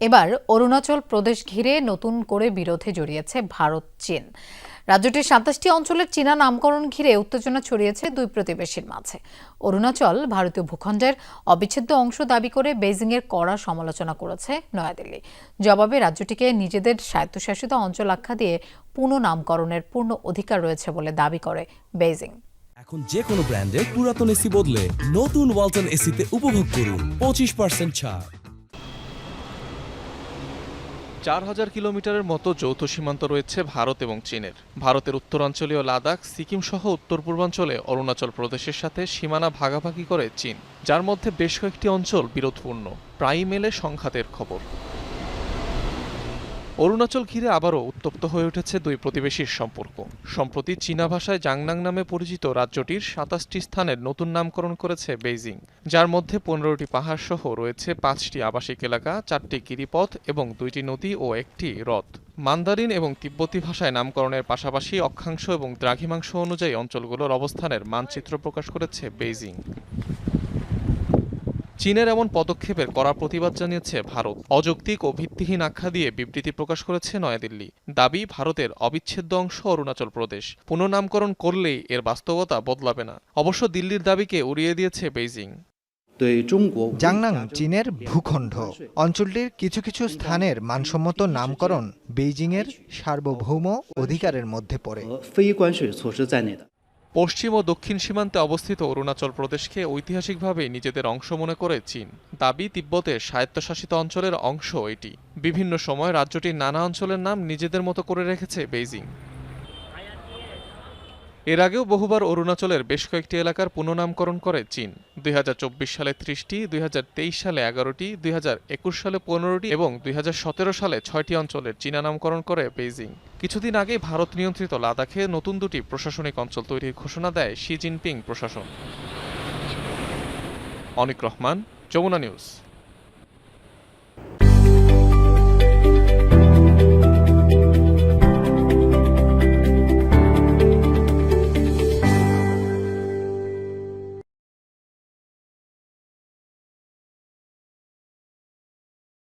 এবার অরুণাচল প্রদেশ ঘিরে নতুন করে বিরোধে জড়িয়েছে ভারত, চীন। রাজ্যটির সাতাশটি অঞ্চলের চীনা নামকরণ ঘিরে উত্তেজনা ছড়িয়েছে দুই প্রতিবেশীর মাঝে। অরুণাচল ভারতীয় ভূখণ্ডের অবিচ্ছেদ্য অংশ দাবি করে বেইজিংয়ের কড়া সমালোচনা করেছে নয়াদিল্লি। জবাবে রাজ্যটিকে নিজেদের স্বায়ত্তশাসিত অঞ্চল আখ্যা দিয়ে পুনঃনামকরণের পূর্ণ অধিকার রয়েছে বলে দাবি করে বেজিং এখন যে কোনো ব্র্যান্ডের পুরাতন এসি বদলে নতুন ওয়ালটন এসিতে উপভোগ করুন পঁচিশ পার্সেন্ট ছাড়। চার হাজার কিলোমিটারের মতো যৌথ সীমান্ত রয়েছে ভারত এবং চীনের। ভারতের উত্তরাঞ্চলীয় লাদাখ সিকিম সহ উত্তর পূর্বাঞ্চলে অরুণাচল প্রদেশের সাথে সীমানা ভাগাভাগি করে চীন, যার মধ্যে বেশ কয়েকটি অঞ্চল বিরোধপূর্ণ। প্রায়ই মেলে সংঘাতের খবর। অরুণাচল ঘিরে আবারও উত্তপ্ত হয়ে উঠেছে দুই প্রতিবেশীর সম্পর্ক। সম্প্রতি চীনা ভাষায় জাংনাং নামে পরিচিত রাজ্যটির সাতাশটি স্থানের নতুন নামকরণ করেছে বেইজিং, যার মধ্যে পনেরোটি পাহাড় সহ রয়েছে পাঁচটি আবাসিক এলাকা, চারটি গিরিপথ এবং দুইটি নদী ও একটি হ্রদ। মান্দারিন এবং তিব্বতী ভাষায় নামকরণের পাশাপাশি অক্ষাংশ এবং দ্রাঘিমাংশ অনুযায়ী অঞ্চলগুলোর অবস্থানের মানচিত্র প্রকাশ করেছে বেইজিং। চীনের এমন পদক্ষেপের করা প্রতিবাদ জানিয়েছে ভারত। অযৌক্তিক ও ভিত্তিহীন আখ্যা দিয়ে বিবৃতি প্রকাশ করেছে নয়াদিল্লি। দাবি, ভারতের অবিচ্ছেদ্য অংশ অরুণাচল প্রদেশ। পুনঃনামকরণ করলেই এর বাস্তবতা বদলাবে না। অবশ্য দিল্লির দাবিকে উড়িয়ে দিয়েছে বেইজিং। জাংনাং, চীনের ভূখণ্ড। অঞ্চলটির কিছু কিছু স্থানের মানসম্মত নামকরণ বেইজিংয়ের সার্বভৌম অধিকারের মধ্যে পড়ে। পশ্চিম ও দক্ষিণ সীমান্তে অবস্থিত অরুণাচল প্রদেশকে ঐতিহাসিকভাবে নিজেদের অংশ মনে করে চীন। দাবি তিব্বতের স্বায়ত্তশাসিত অঞ্চলের অংশ এটি। বিভিন্ন সময় রাজ্যটির নানা অঞ্চলের নাম নিজেদের মতো করে রেখেছে বেইজিং। এর আগেও বহুবার অরুণাচলের বেশ কয়েকটি এলাকার পুনঃনামকরণ করে চীন। দুই হাজার চব্বিশ সালে ত্রিশটি, দুই হাজার তেইশ সালে এগারোটি, দুই হাজার একুশ সালে পনেরোটি এবং দুই হাজার সতেরো সালে ছয়টি অঞ্চলের চীনা নামকরণ করে বেইজিং। কিছুদিন আগে ভারত নিয়ন্ত্রিত লাদাখে নতুন দুটি প্রশাসনিক অঞ্চল তৈরির ঘোষণা দেয় শি জিনপিং প্রশাসন। অনিক রহমান, যমুনা নিউজ।